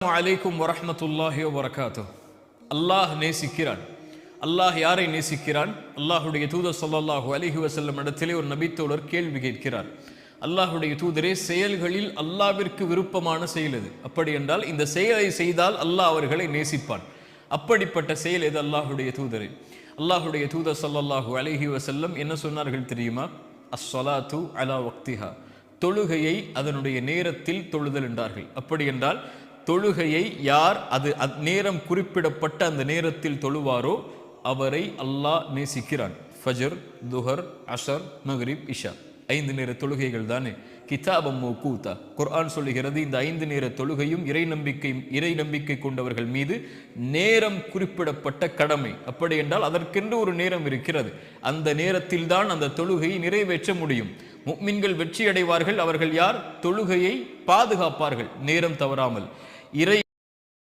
அலைக்கும் வரமத்துல்லாஹி வரகாத்து அல்லாஹ் நேசிக்கிறான். அல்லாஹ் யாரை நேசிக்கிறான்? அல்லாஹுடைய தூதர் சொல்லல்லாஹு அலிஹி வசல்லம் இடத்திலே ஒரு நபித்தோழர் கேள்வி கேட்கிறார். அல்லாஹுடைய தூதரே செயல்களில் அல்லாவிற்கு விருப்பமான செயல் எது? அப்படி என்றால் இந்த செயலை செய்தால் அல்லாஹ் அவர்களை நேசிப்பான். அப்படிப்பட்ட செயல் எது அல்லாஹுடைய தூதரே அல்லாஹுடைய தூதர் சொல்லல்லாஹு அலிஹி வசல்லம் என்ன சொன்னார்கள் தெரியுமா? அஸ்ஸலாத்து அலா வக்திஹா. தொழுகையை அதனுடைய நேரத்தில் தொழுதல் என்றார்கள். அப்படி என்றால் தொழுகையை யார் அது நேரம் குறிப்பிடப்பட்ட அந்த நேரத்தில் தொழுவாரோ அவரை அல்லாஹ் நேசிக்கிறான். ஃபஜர் துஹர் அஷர் மக்ரிப் இஷா. ஐந்து நேர தொழுகைகள் தானே? கிதாபம் மௌகூதா குர்ஆன் சொல்லுகிறது இந்த ஐந்து நேர தொழுகையும் இறை நம்பிக்கை இறை நம்பிக்கை கொண்டவர்கள் மீது நேரம் குறிப்பிடப்பட்ட கடமை. அப்படி என்றால் அதற்கென்று ஒரு நேரம் இருக்கிறது. அந்த நேரத்தில் தான் அந்த தொழுகையை நிறைவேற்ற முடியும். முக்மின்கள் வெற்றி அடைவார்கள் அவர்கள் யார்? தொழுகையை பாதுகாப்பார்கள் நேரம் தவறாமல். இறை